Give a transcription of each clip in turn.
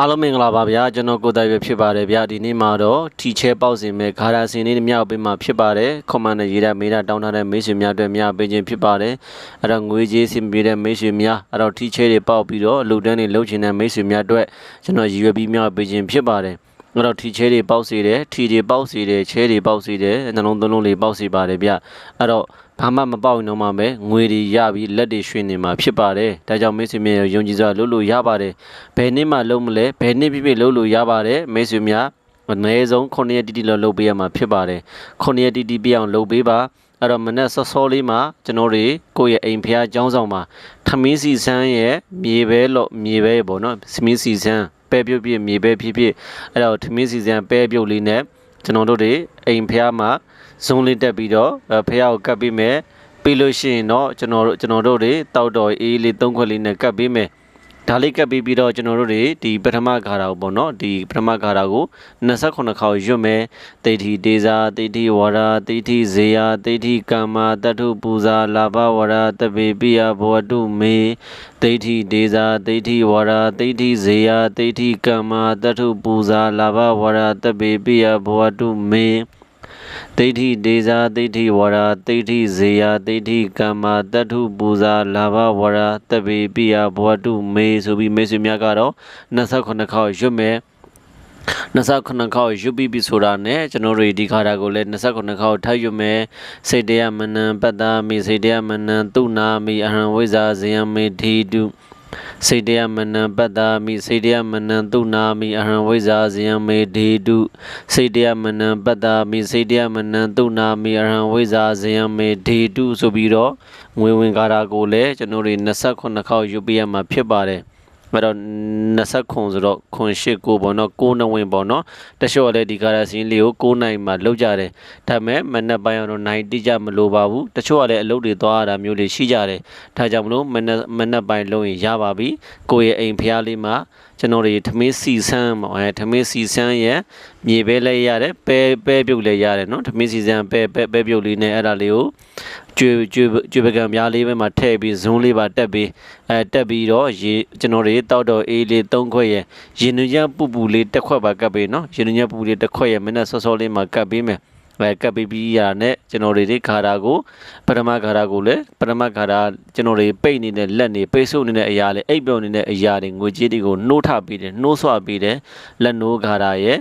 အားလုံးမင်္ဂလာပါဗျာကျွန်တော်ကိုတိုင်ပဲဖြစ်ပါတယ်ဗျာဒီနေ့မှာတော့ထီချဲပေါက်စင်မဲ့ဂါရာစင်လေးမြောက်ပေးမှာဖြစ်ပါတယ်ကွန်မန်နဲ့ရေးတဲ့မေးတာတောင်းထားတဲ့မိတ်ဆွေများအတွက်များပေးခြင်းဖြစ်ပါတယ်အဲ့တော့ငွေကြေးစင်ပေးတဲ့မိတ်ဆွေများအဲ့တော့ထီချဲတွေပေါက်ပြီးတော့အလူတန်းတွေလှုပ်ချင်တဲ့မိတ်ဆွေများအတွက်ကျွန်တော်ရည်ရွယ်ပြီးမြောက်ပေးခြင်းဖြစ်ပါတယ်အဲ့တော့ထီချဲတွေပေါက်စီတယ်ထီတွေပေါက်စီတယ်ချဲတွေပေါက်စီတယ်နှလုံးသွင်းလုံးလေးပေါက်စီပါတယ်ဗျအဲ့တော့ ဘာမှမပေါက်ရင်တော့မှပဲငွေတွေရပြီးလက်တွေရွှင်နေမှာဖြစ်ပါတယ်ဒါကြောင့်မိတ်ဆွေများယုံကြည်စွာလုပ်လို့ရပါတယ်ဘယ်နေ့မှလုံးမလဲဘယ်နေ့ပြည့်ပြည့်လုပ်လို့ရပါတယ်မိတ်ဆွေများအနည်းဆုံး9ရက်တိတိလောက်လုပ်ပေးရမှာဖြစ်ပါတယ်9ရက်တိတိပြည့်အောင်လုပ်ပေးပါအဲ့တော့မနေ့စောစောလေးမှာကျွန်တော်တို့ကိုယ့်ရဲ့အိမ်ဖျားကျောင်းဆောင်မှာထမင်းစီဆန်းရဲ့မြေပဲလို့မြေပဲပေါ့နော်ထမင်းစီဆန်းပဲပြုတ်ပြည့်မြေပဲဖြစ်ဖြစ်အဲ့တော့ထမင်းစီဆန်းပဲပြုတ်လေးနဲ့ကျွန်တော်တို့တွေအိမ်ဖျားမှာ ဇုံးလေးတက်ပြီးတော့ဖះကိုကပ်ပြီးမယ်ပြီးလို့ရှိရင်တော့ကျွန်တော်တို့ကျွန်တော်တို့တွေတောက်တော်အေးလေး၃ခွက်လေးနဲ့ကပ်ပြီးမယ်ဒါလေးကပ်ပြီးပြီးတော့ကျွန်တော်တို့တွေဒီပထမခါတာကိုပေါ့နော်ဒီပထမခါတာကို28ခေါက်ရွတ်မယ်တိဋ္ဌိဒေဇာတိဋ္ဌိဝရတိဋ္ဌိဇေယတိဋ္ဌိကမ္မာတတ္ထုပူဇာလာဘဝရတပေပိယဘဝတုမေတိဋ္ဌိဒေဇာတိဋ္ဌိဝရတိဋ္ဌိဇေယတိဋ္ဌိကမ္မာတတ္ထုပူဇာလာဘဝရတပေပိယဘဝတုမေ ဒိဋ္ဌိဒေဇာဒိဋ္ဌိဝရဒိဋ္ဌိဇေယဒိဋ္ဌိကမ္မာတတ္ထုပူဇာလာဘဝရတပေပိယဘဝတုမေဆိုပြီးမေဆွေများကတော့28ခေါက်ရွတ်မယ်29ခေါက်ရွတ်ပြီးပြီဆိုတာနဲ့ကျွန်တော်တို့ဒီခါတာကိုလည်း29ခေါက်ထပ်ရွတ်မယ်စိတ်တရားမနံပတ္တာမိစိတ်တရားမနံတုနာမိအဟံဝိဇာဇယံမေဓိတု စေတယမနံပတ္တာမိစေတယမနံတုနာမိအဟံဝိဇာဇယံမေဒေတုစေတယမနံပတ္တာမိစေတယမနံတုနာမိအဟံဝိဇာဇယံမေဒေတုဆိုပြီးတော့ငွေဝင်ကားတာကိုလည်းကျွန်တော်တို့28ခေါက်ယူပြရမှာဖြစ်ပါတယ် အဲ့တော့20ခွန်ဆိုတော့ခွန်8ကိုပေါ့နော်6နဝင်ပေါ့နော်တချို့ကလည်းဒီကာရာစင်းလေးကို6နိုင်မှလောက်ကြတယ်ဒါပေမဲ့မနက်ပိုင်းတော့နိုင်တိကျမလိုပါဘူးတချို့ကလည်းအလုပ်တွေသွားရတာမျိုးတွေရှိကြတယ်ဒါကြောင့်မလို့မနက်မနက်ပိုင်းလုံးရင်ရပါပြီကိုယ့်ရဲ့အိမ်ဖျားလေးမှာ ကျွန်တော်တွေထမင်းစီဆန်းပေါ့အဲထမင်းစီဆန်းရဲ့မြေပဲလည်းရတယ်ပဲပဲပြုတ်လည်းရတယ်နော်ထမင်းစီဆန်းပဲပဲပဲပြုတ်လေးနဲ့အဲ့ဒါလေးကိုကျွေကျွေကျွေပကံများလေးပဲမှာထည့်ပြီးဇွန်းလေးပါတက်ပြီးအဲတက်ပြီးတော့ရေကျွန်တော်တွေတောက်တော့အေးလေး၃ခွက်ရဲ့ရေနုညပူပူလေးတစ်ခွက်ပါကပ်ပြီးနော်ရေနုညပူလေးတစ်ခွက်ရဲ့မနေ့စောစောလေးမှာကပ်ပြီးမယ် အဲကပ်ပြီးပြီးရတဲ့ကျွန်တော်တွေဒီခါတာကိုပထမခါတာကိုလည်းပထမခါတာကျွန်တော်တွေပိတ်နေတဲ့လက်နေပိတ်ဆုပ်နေတဲ့အရာလေးအိပ်ပျော်နေတဲ့အရာတွေငွေကြေးတွေကိုနှိုးထပေးတယ်နှိုးဆွပေးတယ်လက်နိုးခါတာရဲ့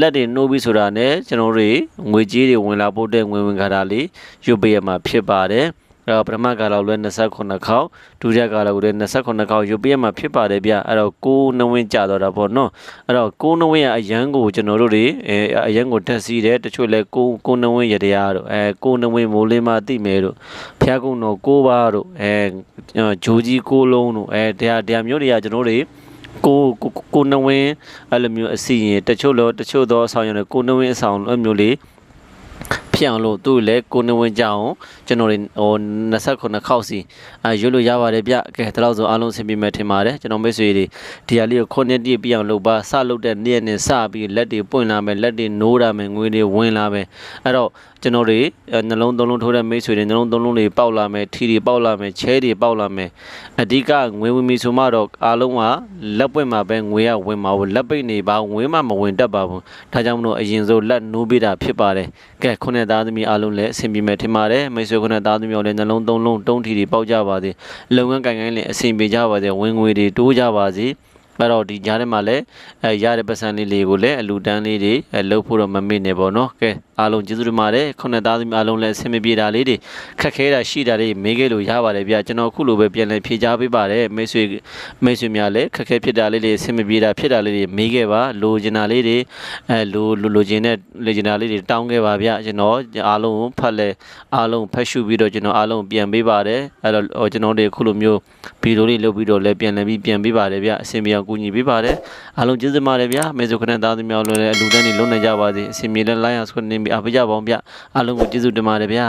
လက်တွေနှိုးပြီးဆိုတာနဲ့ကျွန်တော်တွေငွေကြေးတွေဝင်လာဖို့တဲ့ငွေဝင်ခါတာလေးရုပ်ပေးရမှာဖြစ်ပါတယ် အဲ့တော့ပထမကာလောက်လဲ28ခေါက်ဒုတိယကာလောက်လဲ28ခေါက်ရုပ်ပြရမှာဖြစ်ပါတယ်ဗျအဲ့တော့6နှဝင်းကြာတော့တာပေါ့နော်အဲ့တော့6နှဝင်းရအရန်ကိုကျွန်တော်တို့တွေအဲအရန်ကိုတက်စီးတယ်တချို့လဲ6 6နှဝင်းရတရားတို့အဲ6နှဝင်းမိုးလင်းမသိမယ်တို့ဖျားကုန်းတော့6ပါးတို့အဲဂျိုးကြီး6လုံးတို့အဲတရားတရားမျိုးတွေကကျွန်တော်တို့ကိုကိုကိုနဝင်းအဲ့လိုမျိုးအစီရင်တချို့လောတချို့သောအဆောင်ရတယ်ကိုနဝင်းအဆောင်အဲ့မျိုးလေး ဖြစ်အောင်လို့သူ့လည်းကိုနေဝင်ကြအောင်ကျွန်တော်တွေဟို29ခေါက်စီအဲရွတ်လို့ရပါတယ်ဗျကဲဒါတော့ဆိုအားလုံးဆင်ပြေမယ်ထင်ပါတယ်ကျွန်တော်မိတ်ဆွေတွေဒီဟာလေးကိုခုနှစ်တည်းပြအောင်လုပ်ပါစလုပ်တဲ့နေ့နဲ့စပြီးလက်တွေပွင့်လာမယ်လက်တွေနိုးလာမယ်ငွေတွေဝင်လာမယ်အဲ့တော့ ကျွန်တော်တွေနှလုံးသုံးလုံးထိုးတဲ့မိတ်ဆွေတွေနှလုံးသုံးလုံးတွေပေါက်လာမယ်ထီတွေပေါက်လာမယ်ချဲတွေပေါက်လာမယ်အဓိကငွေဝင်ပြီဆိုမှတော့အားလုံးကလက်ပွင့်မှာပဲငွေကဝင်မှာဘူးလက်ပိတ်နေပါငွေမှမဝင်တတ်ပါဘူးဒါကြောင့်မလို့အရင်ဆုံးလက်နိုးပေးတာဖြစ်ပါတယ်ကဲခုနှစ်သားသမီးအားလုံးလည်းအဆင်ပြေမယ်ထင်ပါတယ်မိတ်ဆွေခုနှစ်သားသမီးတို့လည်းနှလုံးသုံးလုံးတုံးထီတွေပေါက်ကြပါစေလုပ်ငန်းကိုင်ကိုင်းလည်းအဆင်ပြေကြပါစေဝင်ငွေတွေတိုးကြပါစေအဲ့တော့ဒီကြားထဲမှာလည်းအဲရတဲ့ပတ်စံလေးလေးကိုလည်းအလူတန်းလေးတွေအဲလှုပ်ဖို့တော့မမေ့နဲ့ပေါ့နော်ကဲ အားလုံးကျေးဇူးတင်ပါတယ်ခုနှစ်သားသမီးအားလုံးလည်းအဆင်မပြေတာလေးတွေခက်ခဲတာရှိတာတွေမေးခဲ့လို့ရပါတယ်ဗျကျွန်တော်ခုလိုပဲပြန်လည်ဖြေကြားပေးပါတယ်မိတ်ဆွေမိတ်ဆွေများလည်းခက်ခဲဖြစ်တာလေးတွေအဆင်မပြေတာဖြစ်တာလေးတွေမေးခဲ့ပါလိုချင်တာလေးတွေအဲလိုလိုလိုချင်တဲ့လိုချင်တာလေးတွေတောင်းခဲ့ပါဗျကျွန်တော်အားလုံးဖတ်လဲအားလုံးဖတ်ရှုပြီးတော့ကျွန်တော်အားလုံးပြန်ပေးပါတယ်အဲ့တော့ကျွန်တော်တို့ခုလိုမျိုးဗီဒီယိုလေးလုပ်ပြီးတော့လည်းပြန်လည်ပြီးပြန်ပေးပါတယ်ဗျအဆင်ပြေအောင်ကူညီပေးပါတယ်အားလုံးကျေးဇူးပါတယ်ဗျမေဆိုခနဲ့သားသမီးများလည်းအလူတန်းနေလုံးနေကြပါစေအဆင်ပြေတဲ့ line ဆွနေပြီးအားပေးကြပါအောင်ဗျအားလုံးကိုကျေးဇူးတင်ပါတယ်ဗျ